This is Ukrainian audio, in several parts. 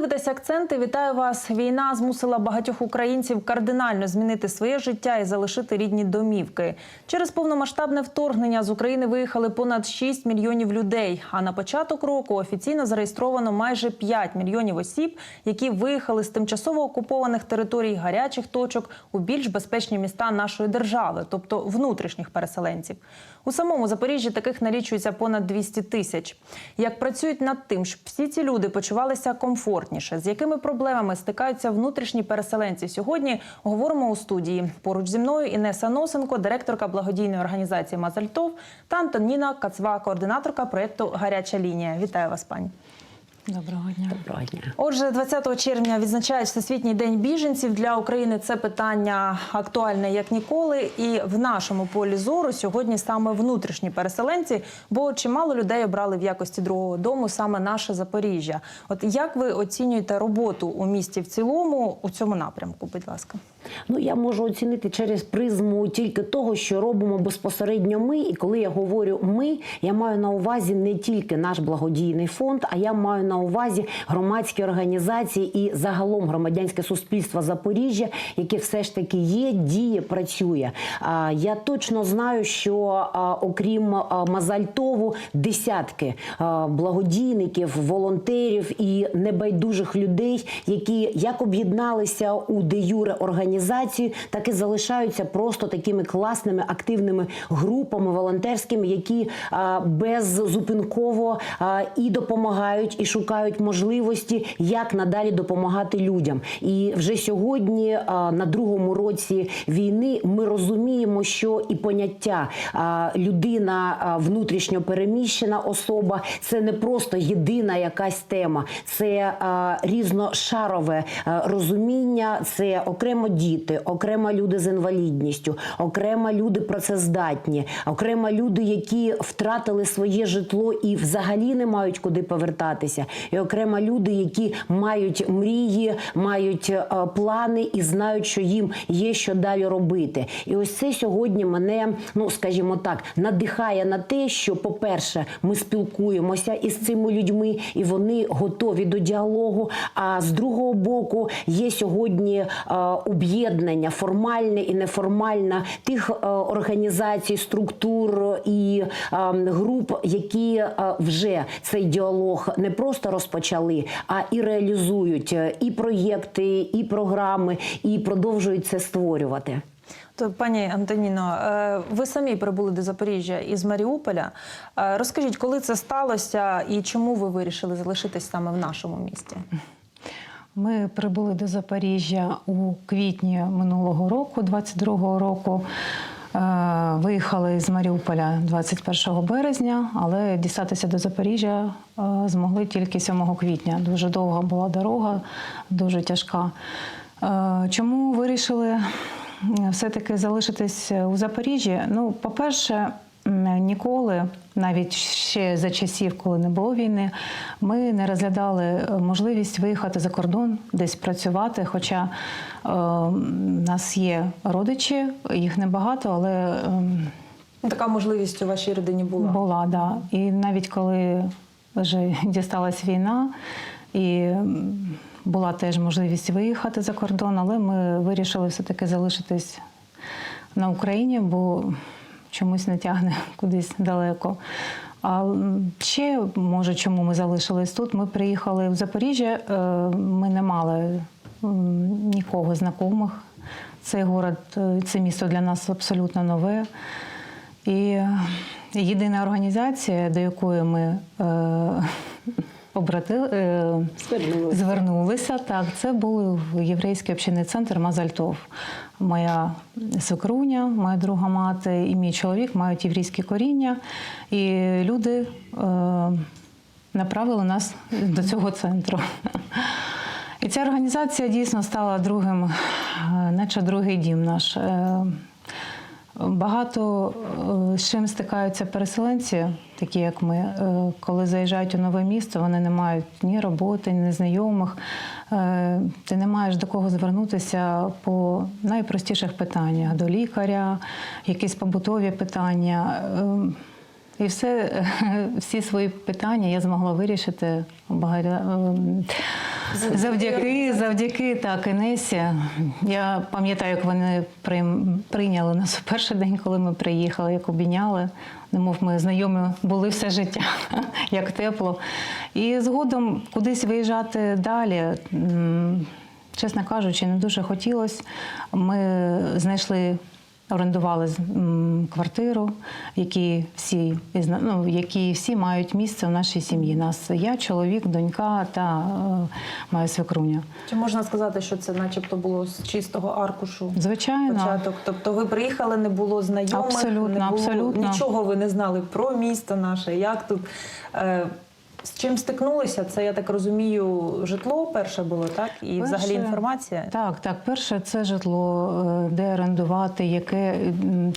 дивитесь акценти, вітаю вас. Війна змусила багатьох українців кардинально змінити своє життя і залишити рідні домівки. Через повномасштабне вторгнення з України виїхали понад 6 мільйонів людей. А на початок року офіційно зареєстровано майже 5 мільйонів осіб, які виїхали з тимчасово окупованих територій гарячих точок у більш безпечні міста нашої держави, тобто внутрішніх переселенців. У самому Запоріжжі таких налічується понад 200 тисяч. Як працюють над тим, щоб всі ці люди почувалися комфортніше, з якими проблемами стикаються внутрішні переселенці сьогодні, говоримо у студії. Поруч зі мною Інеса Носенко, директорка благодійної організації Мазальтов та Антоніна Кацва, координаторка проєкту Гаряча лінія. Вітаю вас, пані. Доброго дня. Доброго дня. Отже, 20 червня відзначають Всесвітній день біженців. Для України це питання актуальне як ніколи. І в нашому полі зору сьогодні саме внутрішні переселенці, бо чимало людей обрали в якості другого дому саме наше Запоріжжя. От як ви оцінюєте роботу у місті в цілому у цьому напрямку? Будь ласка. Ну я можу оцінити через призму тільки того, що робимо безпосередньо ми. І коли я говорю ми, я маю на увазі не тільки наш благодійний фонд, а я маю на увазі громадські організації і загалом громадянське суспільство Запоріжжя, яке все ж таки є, діє, працює. Я точно знаю, що окрім Мазальтову, десятки благодійників, волонтерів і небайдужих людей, які як об'єдналися у де юре організацію, так і залишаються просто такими класними активними групами волонтерськими, які беззупинково і допомагають, і шукають можливості, як надалі допомагати людям. І вже сьогодні, на другому році війни, ми розуміємо, що і поняття людина внутрішньо переміщена особа це не просто єдина якась тема, це різношарове розуміння, це окремо діти, окремо люди з інвалідністю, окремо люди працездатні, окремо люди, які втратили своє житло і взагалі не мають куди повертатися, і окремо люди, які мають мрії, мають е, плани і знають, що їм є що далі робити. І ось це сьогодні мене, ну скажімо так, надихає на те, що, по-перше, ми спілкуємося із цими людьми, і вони готові до діалогу. А з другого боку, є сьогодні е, об'єднання формальне і неформальне тих е, організацій, структур і е, груп, які е, вже цей діалог не просто розпочали, а і реалізують і проєкти, і програми, і продовжують це створювати. То, пані Антоніно, ви самі прибули до Запоріжжя із Маріуполя. Розкажіть, коли це сталося і чому ви вирішили залишитись саме в нашому місті? Ми прибули до Запоріжжя у квітні минулого року, 22-го року. Е, Виїхали з Маріуполя 21 березня, але дістатися до Запоріжжя е, змогли тільки 7 квітня. Дуже довга була дорога, дуже тяжка. Е, Чому вирішили все-таки залишитись у Запоріжжі? Ну, по-перше, ніколи, навіть ще за часів, коли не було війни, ми не розглядали е, можливість виїхати за кордон, десь працювати. Хоча е, в нас є родичі, їх небагато, але ем, Така можливість у вашій родині була. була, да. І навіть коли вже дісталась війна, і була теж можливість виїхати за кордон, але ми вирішили все-таки залишитись на Україні, бо чомусь не тягне кудись далеко. А ще, може, чому ми залишились тут? Ми приїхали в Запоріжжя, е, ми не мали нікого знайомих. Цей город, е, це місто для нас абсолютно нове. І е, єдина організація, до якої ми обратили, е, Звернулися. звернулися, так, це був єврейський общинний центр Мазальтов. Моя свекруня, моя друга мати і мій чоловік мають єврейське коріння, і люди е, направили нас до цього центру. І ця організація дійсно стала другим, е, наче другий дім наш. Багато е, з чим стикаються переселенці, такі як ми, Е, коли заїжджають у нове місто, вони не мають ні роботи, ні знайомих. Е, Ти не маєш до кого звернутися по найпростіших питаннях до лікаря, якісь побутові питання. І все, всі свої питання я змогла вирішити багаря- завдяки, завдяки так, Інесі. Я пам'ятаю, як вони прийняли нас у перший день, коли ми приїхали, як обійняли. Немов ми знайомі були все життя, як тепло. І згодом кудись виїжджати далі. Чесно кажучи, не дуже хотілося. Ми знайшли, орендували квартиру, які всі, ну, які всі мають місце в нашій сім'ї. Нас я, чоловік, донька та е, моя свекруня. Чи можна сказати, що це начебто було з чистого аркушу? Звичайно, Початок. Тобто ви приїхали, не було знайомих, Абсолютно, не було, абсолютно. нічого ви не знали про місто наше, як тут. З чим стикнулися? Це, я так розумію, житло перше було, так? І взагалі інформація. Так, так. Перше це житло, е, де орендувати, яке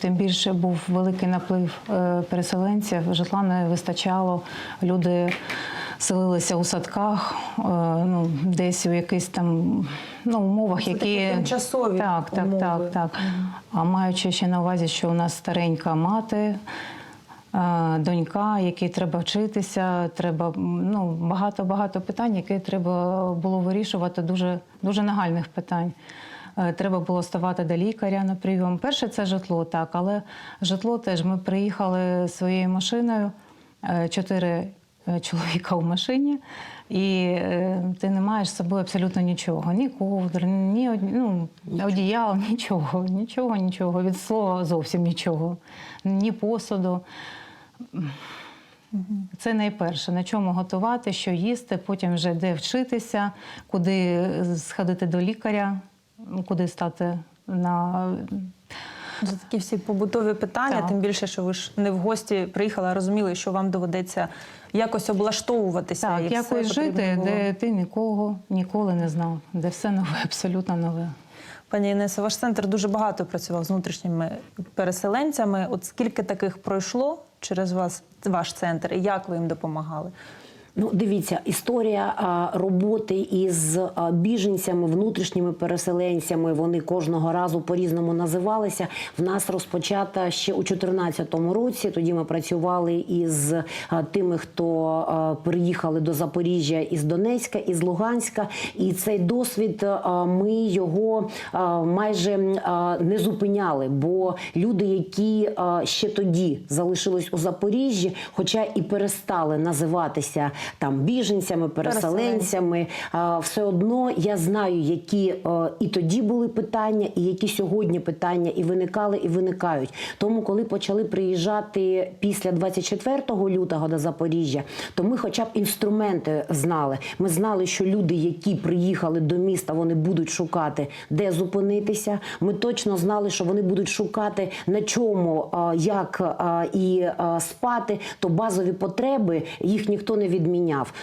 тим більше був великий наплив е, переселенців. Житла не вистачало. Люди селилися у садках, е, ну десь у якихось там ну, умовах, Це такі які тимчасові так, так, умови. так, так. А маючи ще на увазі, що у нас старенька мати. Е, Донька, якій треба вчитися, треба ну багато багато питань, які треба було вирішувати. Дуже дуже нагальних питань. Е, Треба було ставати до лікаря на прийом. Перше це житло, так, але житло теж ми приїхали своєю машиною, е, чотири чоловіка в машині, і ти не маєш з собою абсолютно нічого. Ні ковдр, ні ну, одіял, нічого, нічого, нічого. Від слова зовсім нічого, ні посуду. Це найперше, на чому готувати, що їсти, потім вже де вчитися, куди сходити до лікаря, куди стати на Це такі всі побутові питання, Так. тим більше, що ви ж не в гості приїхали, а розуміли, що вам доведеться якось облаштовуватися. так, і якось жити, було. де ти нікого ніколи не знав, де все нове, абсолютно нове. Пані Інесо, ваш центр дуже багато працював з внутрішніми переселенцями. От скільки таких пройшло через вас, ваш центр, і як ви їм допомагали? Ну, дивіться, історія а, роботи із а, біженцями, внутрішніми переселенцями. Вони кожного разу по-різному називалися. В нас розпочата ще у 2014 році. Тоді ми працювали із а, тими, хто а, приїхали до Запоріжжя із Донецька, із Луганська. І цей досвід а, ми його а, майже а, не зупиняли. Бо люди, які а, ще тоді залишились у Запоріжжі, хоча і перестали називатися там біженцями, переселенцями, все одно я знаю, які е, і тоді були питання, і які сьогодні питання і виникали, і виникають. Тому, коли почали приїжджати після 24 лютого до Запоріжжя, то ми, хоча б інструменти знали. Ми знали, що люди, які приїхали до міста, вони будуть шукати, де зупинитися. Ми точно знали, що вони будуть шукати на чому, як і спати, то базові потреби їх ніхто не відміняв.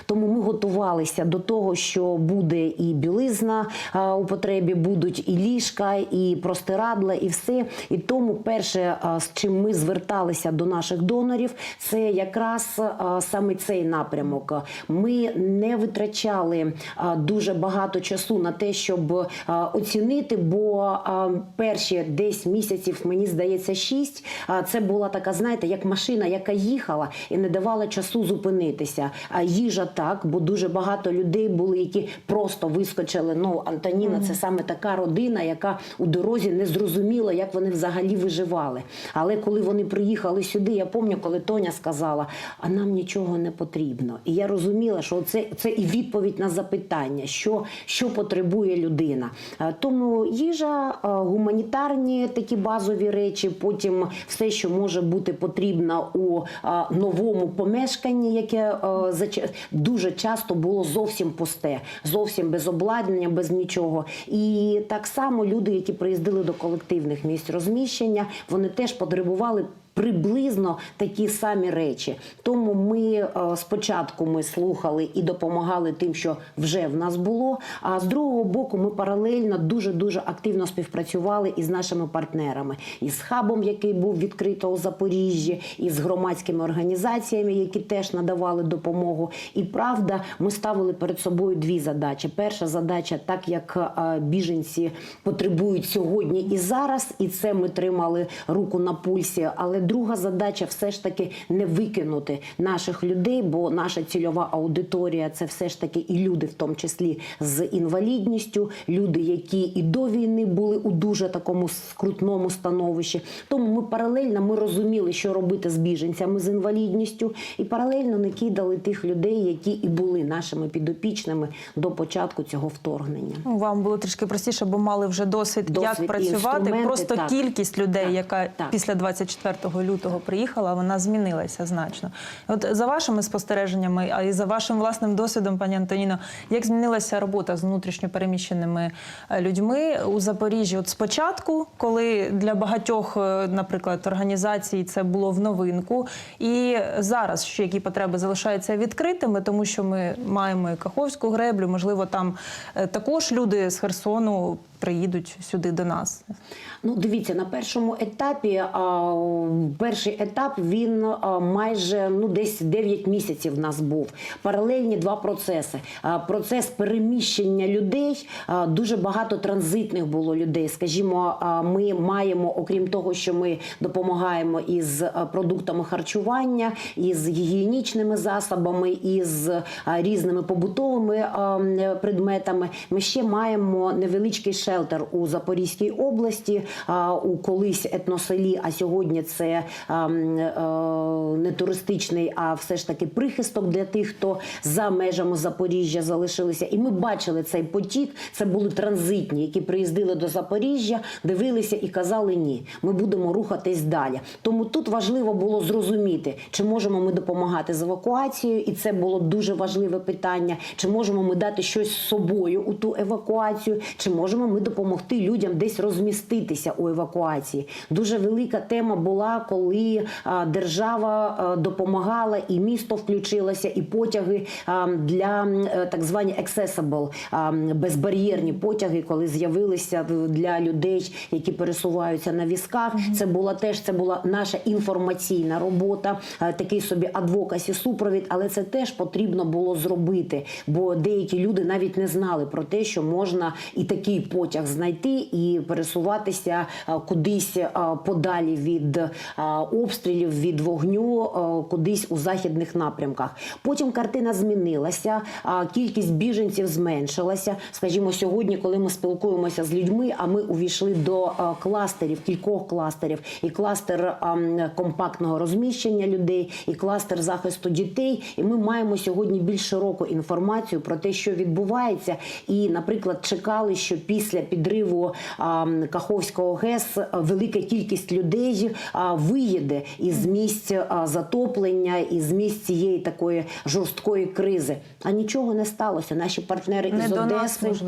Тому ми готувалися до того, що буде і білизна а, у потребі, будуть і ліжка, і простирадла, і все. І тому перше, а, з чим ми зверталися до наших донорів, це якраз а, саме цей напрямок. Ми не витрачали а, дуже багато часу на те, щоб а, оцінити, бо а, перші десь місяців, мені здається, шість. а, Це була така, знаєте, як машина, яка їхала і не давала часу зупинитися. А їжа так, бо дуже багато людей були, які просто вискочили. Ну, Антоніна, це саме така родина, яка у дорозі не зрозуміла, як вони взагалі виживали. Але коли вони приїхали сюди, я пам'ятаю, коли Тоня сказала, а нам нічого не потрібно. І я розуміла, що це, це і відповідь на запитання, що, що потребує людина. Е, Тому їжа, е, гуманітарні такі базові речі, потім все, що може бути потрібно у е, новому помешканні, яке е, зач- дуже часто було зовсім пусте, зовсім без обладнання, без нічого. І так само люди, які приїздили до колективних місць розміщення, вони теж потребували. Приблизно такі самі речі. Тому ми е, спочатку ми слухали і допомагали тим, що вже в нас було. А з другого боку, ми паралельно дуже дуже активно співпрацювали із нашими партнерами, із хабом, який був відкрито у Запоріжжі, із громадськими організаціями, які теж надавали допомогу. І правда, ми ставили перед собою дві задачі. Перша задача, так як е, біженці потребують сьогодні і зараз, і це ми тримали руку на пульсі. Але друга задача все ж таки не викинути наших людей, бо наша цільова аудиторія це все ж таки і люди, в тому числі з інвалідністю, люди, які і до війни були у дуже такому скрутному становищі. Тому ми паралельно ми розуміли, що робити з біженцями з інвалідністю, і паралельно не кидали тих людей, які і були нашими підопічними до початку цього вторгнення. Ну, Вам було трішки простіше, бо мали вже досвід, Досвід як працювати. Просто так. кількість людей, Так, яка так. після 24 лютого приїхала, вона змінилася значно. От за вашими спостереженнями, а і за вашим власним досвідом, пані Антоніно, як змінилася робота з внутрішньо переміщеними е, людьми у Запоріжжі? От спочатку, коли для багатьох, е, наприклад, організацій це було в новинку, і зараз що які потреби залишаються відкритими, тому що ми маємо і Каховську греблю, можливо, там е, також люди з Херсону приїдуть сюди до нас. Ну, дивіться, на першому етапі, а, перший етап він а, майже ну десь 9 місяців в нас був. Паралельні два процеси. А, процес переміщення людей. а, дуже багато транзитних було людей. Скажімо, а, ми маємо, окрім того, що ми допомагаємо із продуктами харчування, із гігієнічними засобами, із а, різними побутовими а, предметами. Ми ще маємо невеличкий шелтер у Запорізькій області, у колись етноселі, а сьогодні це а, м, е, не туристичний, а все ж таки прихисток для тих, хто за межами Запоріжжя залишилися. І ми бачили цей потік. Це були транзитні, які приїздили до Запоріжжя, дивилися і казали ні. Ми будемо рухатись далі. Тому тут важливо було зрозуміти, чи можемо ми допомагати з евакуацією, і це було дуже важливе питання. Чи можемо ми дати щось з собою у ту евакуацію, чи можемо ми допомогти людям десь розміститися у евакуації? Дуже велика тема була, коли держава допомагала, і місто включилося, і потяги для е, так звані accessible, безбар'єрні потяги, коли з'явилися для людей, які пересуваються на візках. Це була теж це була наша інформаційна робота, е, такий собі адвокасі супровід, але це теж потрібно було зробити, бо деякі люди навіть не знали про те, що можна і такий потяг знайти і пересуватися кудись подалі від обстрілів, від вогню, кудись у західних напрямках. Потім картина змінилася, кількість біженців зменшилася. Скажімо, сьогодні, коли ми спілкуємося з людьми, а ми увійшли до кластерів, кількох кластерів, і кластер компактного розміщення людей, і кластер захисту дітей. І ми маємо сьогодні більш широку інформацію про те, що відбувається. І, наприклад, чекали, що після підриву Каховського ГЕС велика кількість людей виїде із місць затоплення, із місць цієї такої жорсткої кризи. А нічого не сталося. Наші партнери Не із до Одеси, нас,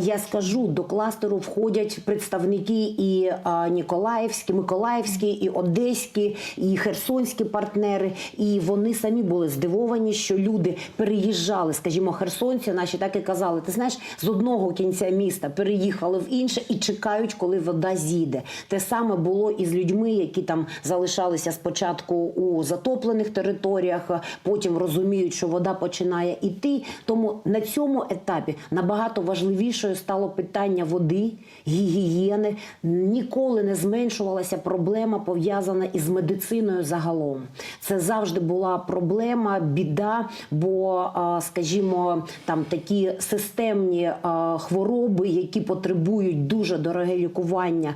я скажу, до кластеру входять представники і Ніколаївські, Миколаївські, і Одеські, і Херсонські партнери. І вони самі були здивовані, що люди переїжджали, скажімо, херсонці наші так і казали: ти знаєш, з одного кінця міста переїхали в інше і чекають, коли вода зійде. Те саме було і з людьми, які там залишалися спочатку у затоплених територіях, потім розуміють, що вода починає іти. Тому на цьому етапі набагато важливішою стало питання води, гігієни. Ніколи не зменшувалася проблема пов'язана із медициною загалом. Це завжди була проблема, біда, бо, скажімо, там такі системні хвороби, які потребують дуже дороге лікування,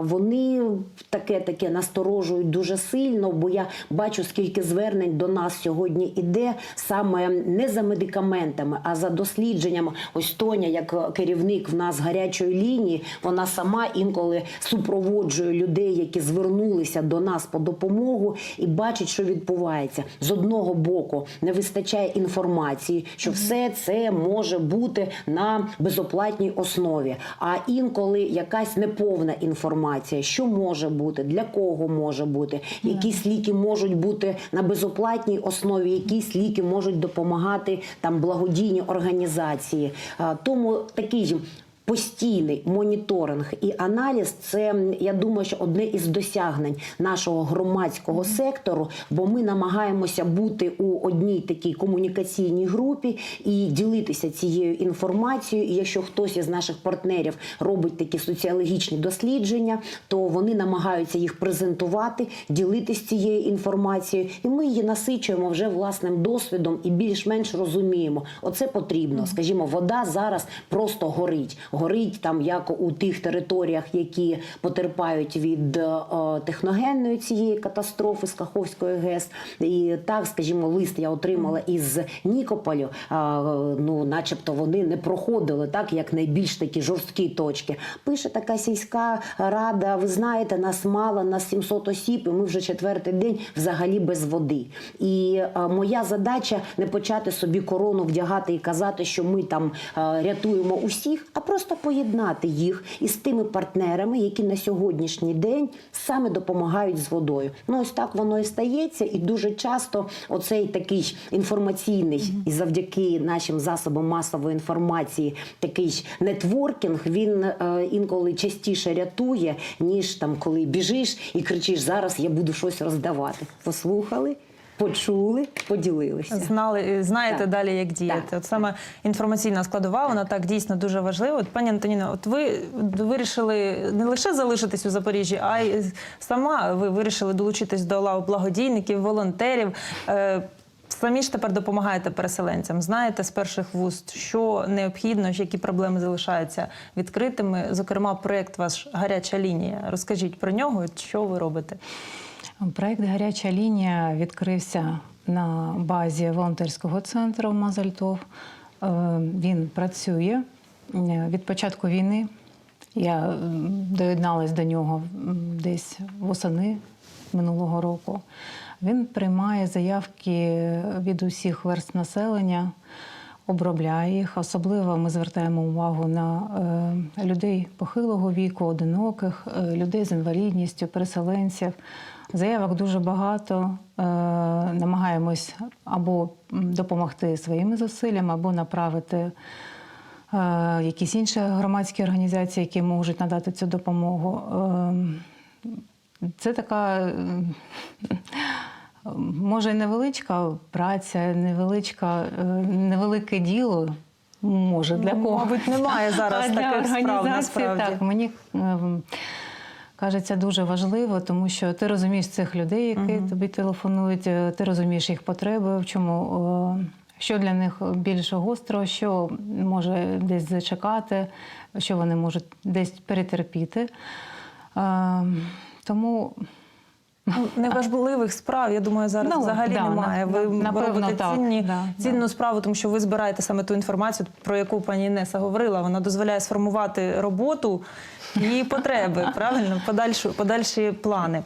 вони таке таке насторожують дуже сильно, бо я бачу, скільки звернень до нас сьогодні іде саме не за медикаментами, а за дослідженням. Ось Тоня, як керівник в нас гарячої лінії, вона сама інколи супроводжує людей, які звернулися до нас по допомогу, і бачить, що відбувається. З одного боку не вистачає інформації, що все це може бути на безоплатній основі. А інколи якась неповна інформація, що може бути, для кого може бути, якісь ліки можуть бути на безоплатній основі, якісь ліки можуть допомагати там благодійні організації. Тому такий Постійний моніторинг і аналіз це я думаю, що одне із досягнень нашого громадського сектору, бо ми намагаємося бути у одній такій комунікаційній групі і ділитися цією інформацією. І якщо хтось із наших партнерів робить такі соціологічні дослідження, то вони намагаються їх презентувати, ділитися цією інформацією, і ми її насичуємо вже власним досвідом і більш-менш розуміємо. Оце потрібно. Скажімо, вода зараз просто горить. Горить там як у тих територіях, які потерпають від е, техногенної цієї катастрофи з Каховської ГЕС. І так, скажімо, лист я отримала із Нікополю. Ну, начебто, вони не проходили так, як найбільш такі жорсткі точки. Пише така сільська рада. Ви знаєте, нас мало, нас 700 осіб, і ми вже четвертий день взагалі без води. І моя задача не почати собі корону вдягати і казати, що ми там рятуємо усіх, а просто поєднати їх із тими партнерами, які на сьогоднішній день саме допомагають з водою. Ну ось так воно і стається, і дуже часто оцей такий інформаційний і завдяки нашим засобам масової інформації такий нетворкінг він е, інколи частіше рятує, ніж там коли біжиш і кричиш зараз я буду щось роздавати. Послухали, почули, поділилися. Знали, знаєте Так. далі, як діяти. Так. От саме інформаційна складова, вона так дійсно дуже важлива. От, пані Антоніно, от ви вирішили не лише залишитись у Запоріжжі, а й сама ви вирішили долучитись до лав благодійників, волонтерів. Е, Самі ж тепер допомагаєте переселенцям. Знаєте з перших вуст, що необхідно, які проблеми залишаються відкритими. Зокрема, проєкт ваш гаряча лінія. Розкажіть про нього, що ви робите. Проект Гаряча лінія відкрився на базі волонтерського центру Мазальтов. Е, Він працює від початку війни. Я доєдналась до нього десь восени минулого року. Він приймає заявки від усіх верст населення, обробляє їх. Особливо ми звертаємо увагу на е, людей похилого віку, одиноких, е, людей з інвалідністю, переселенців. Заявок дуже багато. Е, намагаємось або допомогти своїми зусиллями, або направити е, якісь інші громадські організації, які можуть надати цю допомогу. Е, це така. Може, невеличка праця, невеличка, невелике діло. Може, для Ну, кого? мабуть, немає зараз таких справ, насправді. Так, мені ем, кажеться дуже важливо, тому що ти розумієш цих людей, які тобі телефонують, е, ти розумієш їх потреби, в чому. е, Що для них більш гостро, що може десь зачекати, що вони можуть десь перетерпіти. Ем, Тому Ну, Неважливих справ, я думаю, зараз Ну, взагалі да, немає. Ви на- напевно, робите так. цінні, Да, цінну да. справу, тому що ви збираєте саме ту інформацію, про яку пані Інеса говорила. Вона дозволяє сформувати роботу і потреби, правильно, подальші, подальші плани.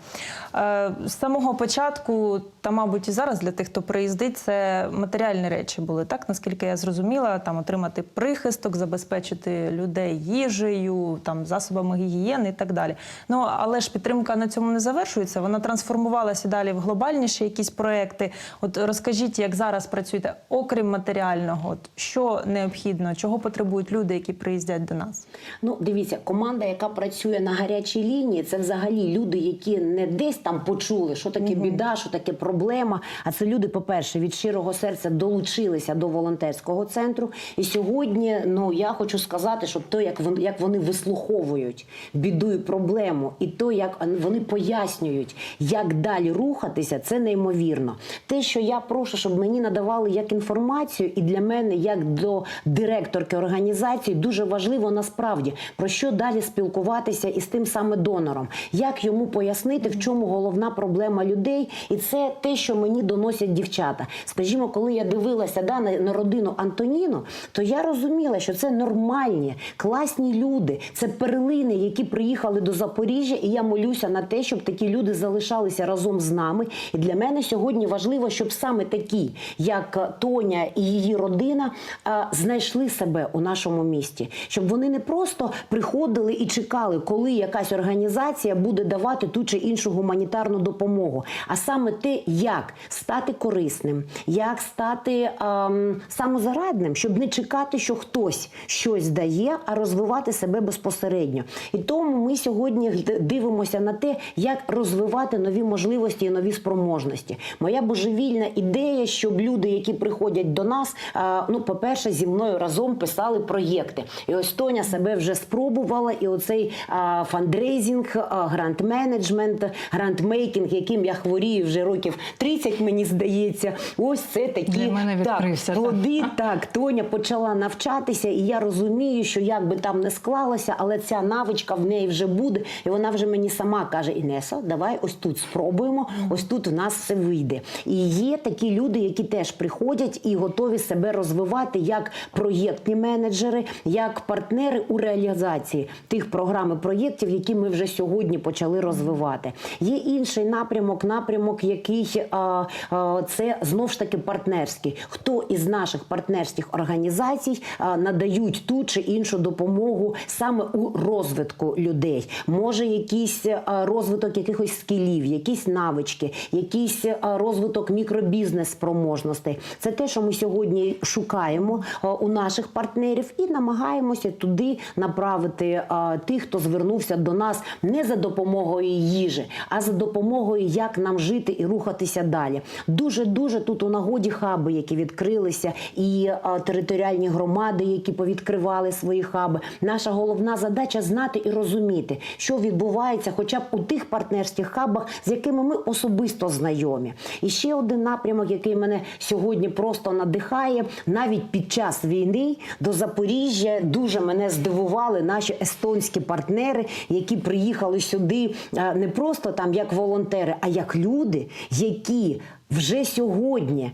Е, з самого початку, та, мабуть, і зараз для тих, хто приїздить, це матеріальні речі були, так, наскільки я зрозуміла, там отримати прихисток, забезпечити людей їжею, там, засобами гігієни і так далі. Ну, але ж підтримка на цьому не завершується. Вона трансформувалася далі в глобальніші якісь проекти. От розкажіть, як зараз працюєте, окрім матеріального, от, що необхідно, чого потребують люди, які приїздять до нас? Ну, дивіться, команда, яка працює на гарячій лінії, це взагалі люди, які не десь там почули, що таке біда, що таке проблема. А це люди, по-перше, від щирого серця долучилися до волонтерського центру. І сьогодні, ну я хочу сказати, що то, як вони, як вони вислуховують біду і проблему, і то, як вони пояснюють, як далі рухатися, це неймовірно. Те, що я прошу, щоб мені надавали як інформацію, і для мене, як до директорки організації, дуже важливо насправді про що далі спілкуватися із тим саме донором, як йому пояснити, в чому головна проблема людей, і це те, що мені доносять дівчата. Скажімо, коли я дивилася да, на, родину Антоніну, то я розуміла, що це нормальні, класні люди, це перлини, які приїхали до Запоріжжя, і я молюся на те, щоб такі люди залишалися разом з нами. І для мене сьогодні важливо, щоб саме такі, як Тоня і її родина, знайшли себе у нашому місті, щоб вони не просто приходили і чекали, коли якась організація буде давати ту чи іншу гуманітарну допомогу, а саме те, як стати корисним, як стати ем, самозарадним, щоб не чекати, що хтось щось дає, а розвивати себе безпосередньо. І тому ми сьогодні дивимося на те, як розвивати нові можливості і нові спроможності. Моя божевільна ідея, щоб люди, які приходять до нас, а, ну, по-перше, зі мною разом писали проєкти. І ось Тоня себе вже спробувала, і оцей а, фандрейзинг, а, грант-менеджмент, грант-мейкінг, яким я хворію вже років 30, мені здається. Ось це такі Для мене відкрився, так, так. плоди. Так, Тоня почала навчатися, і я розумію, що як би там не склалося, але ця навичка в неї вже буде. І вона вже мені сама каже: Інесо, давай ось тут спробуємо, ось тут в нас все вийде. І є такі люди, які теж приходять і готові себе розвивати як проєктні менеджери, як партнери у реалізації тих програм і проєктів, які ми вже сьогодні почали розвивати. Є інший напрямок, напрямок, який а, а, це знов ж таки партнерський. Хто із наших партнерських організацій а, надають ту чи іншу допомогу саме у розвитку людей? Може, якийсь а, розвиток якихось скілів, якісь навички, якийсь а, розвиток мікробізнес спроможностей. Це те, що ми сьогодні шукаємо а, у наших партнерів і намагаємося туди направити а, тих, хто звернувся до нас не за допомогою їжі, а за допомогою, як нам жити і рухатися далі. Дуже дуже тут у нагоді хаби, які відкрилися, і територіальні громади, які повідкривали свої хаби. Наша головна задача знати і розуміти, що відбувається, хоча б у тих партнерських хабах, з якими ми особисто знайомі. І ще один напрямок, який мене сьогодні просто надихає, навіть під час війни до Запоріжжя дуже мене здивували наші естонські партнери, які приїхали сюди не просто там як волонтери, а як люди, які вже сьогодні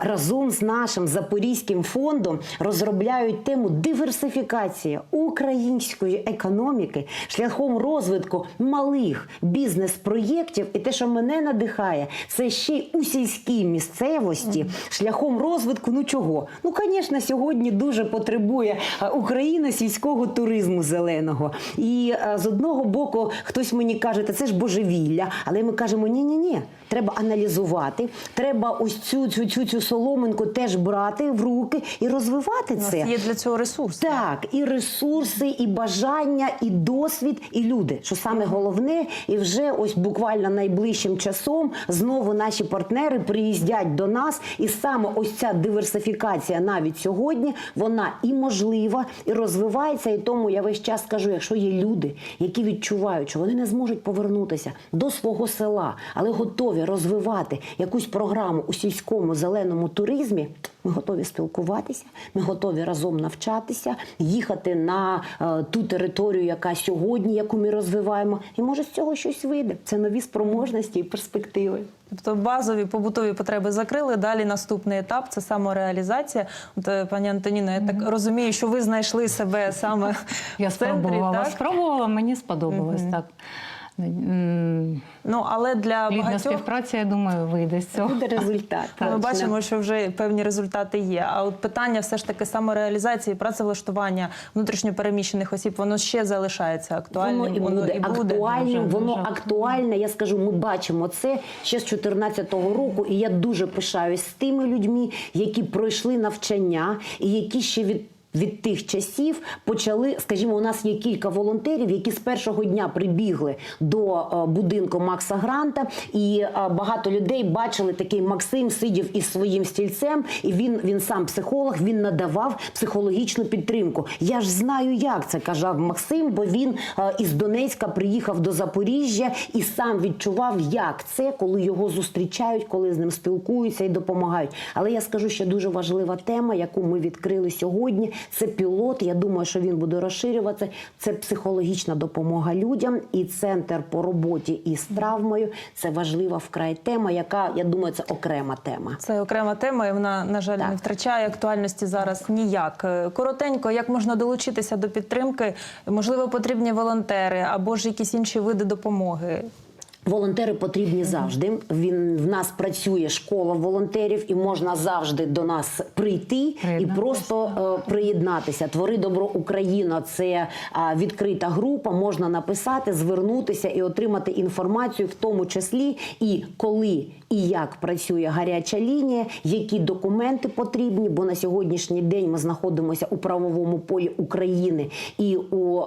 разом з нашим запорізьким фондом розробляють тему диверсифікації української економіки шляхом розвитку малих бізнес-проєктів. І те, що мене надихає, це ще й у сільській місцевості шляхом розвитку. Ну чого? Ну, звісно, сьогодні дуже потребує Україна сільського туризму зеленого. І з одного боку, хтось мені каже, це ж божевілля, але ми кажемо, ні, ні, ні, треба аналізувати, треба ось цю цю цю, цю соломинку теж брати в руки і розвивати У нас це. є для цього ресурс. Так, і ресурси, і бажання, і досвід, і люди. Що саме головне, і вже ось буквально найближчим часом знову наші партнери приїздять до нас, і саме ось ця диверсифікація навіть сьогодні вона і можлива, і розвивається. І тому я весь час кажу, якщо є люди, які відчувають, що вони не зможуть повернутися до свого села, але готові розвивати якусь програму у сільському зеленому туризмі. Ми готові спілкуватися, ми готові разом навчатися, їхати на е, ту територію, яка сьогодні, яку ми розвиваємо, і може з цього щось вийде. Це нові спроможності і перспективи. Тобто базові побутові потреби закрили. Далі наступний етап це самореалізація. От, е, пані Антоніно, я так розумію, що ви знайшли себе саме Я в центрі, спробувала, так? спробувала, мені сподобалось так. Ну але для Плідна багатьох співпраця, я думаю, вийде з цього. Буде результат. ми бачимо, що вже певні результати є. А от питання все ж таки самореалізації, працевлаштування внутрішньопереміщених осіб, воно ще залишається актуальним. Воно і буде актуальним, воно актуальне. Я скажу, ми бачимо це ще з 2014 року, і я дуже пишаюсь з тими людьми, які пройшли навчання і які ще від. Від тих часів почали, скажімо, у нас є кілька волонтерів, які з першого дня прибігли до е, будинку Макса Гранта, і е, багато людей бачили такий Максим сидів із своїм стільцем, і він, він сам психолог, він надавав психологічну підтримку. Я ж знаю, як це казав Максим, бо він е, із Донецька приїхав до Запоріжжя і сам відчував, як це, коли його зустрічають, коли з ним спілкуються і допомагають. Але я скажу, що дуже важлива тема, яку ми відкрили сьогодні. Це пілот. Я думаю, що він буде розширюватися. Це психологічна допомога людям і центр по роботі із травмою. Це важлива вкрай тема, яка я думаю, це окрема тема. Це окрема тема, і вона, на жаль, Так. не втрачає актуальності зараз ніяк. Е, Коротенько, як можна долучитися до підтримки? Можливо, потрібні волонтери або ж якісь інші види допомоги. Волонтери потрібні завжди. Він в нас працює школа волонтерів, і можна завжди до нас прийти і просто е, приєднатися. Твори добро Україна це а, відкрита група. Можна написати, звернутися і отримати інформацію, в тому числі і коли і як працює гаряча лінія, які документи потрібні. Бо на сьогоднішній день ми знаходимося у правовому полі України і у е,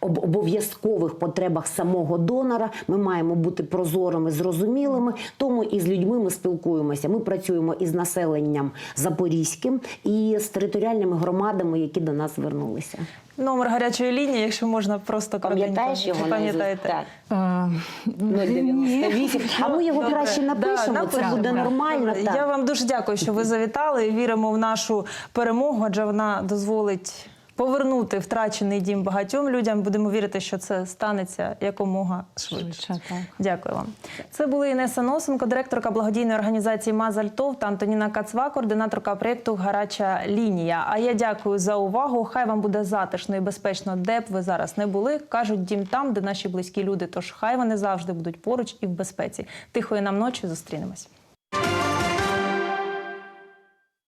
об- обов'язкових потребах самого донора. Ми маємо бути прозорими, зрозумілими. Тому і з людьми ми спілкуємося. Ми працюємо із населенням запорізьким і з територіальними громадами, які до нас звернулися. Номер гарячої лінії, якщо можна просто Пам'ятаєш його пам'ятаєте? Так. Е, 098. А ми його Добре. краще Да, напишемо. це буде нормально. Добре. Так. Я вам дуже дякую, що ви завітали. і Віримо в нашу перемогу, адже вона дозволить повернути втрачений дім багатьом людям. Будемо вірити, що це станеться якомога швидше. Швидше, так. Дякую вам. Це були Інеса Носенко, директорка благодійної організації Мазальтов та Антоніна Кацва, координаторка проєкту Гаряча лінія. А я дякую за увагу. Хай вам буде затишно і безпечно, де б ви зараз не були. кажуть, дім там, де наші близькі люди. Тож хай вони завжди будуть поруч і в безпеці. Тихої нам ночі зустрінемось.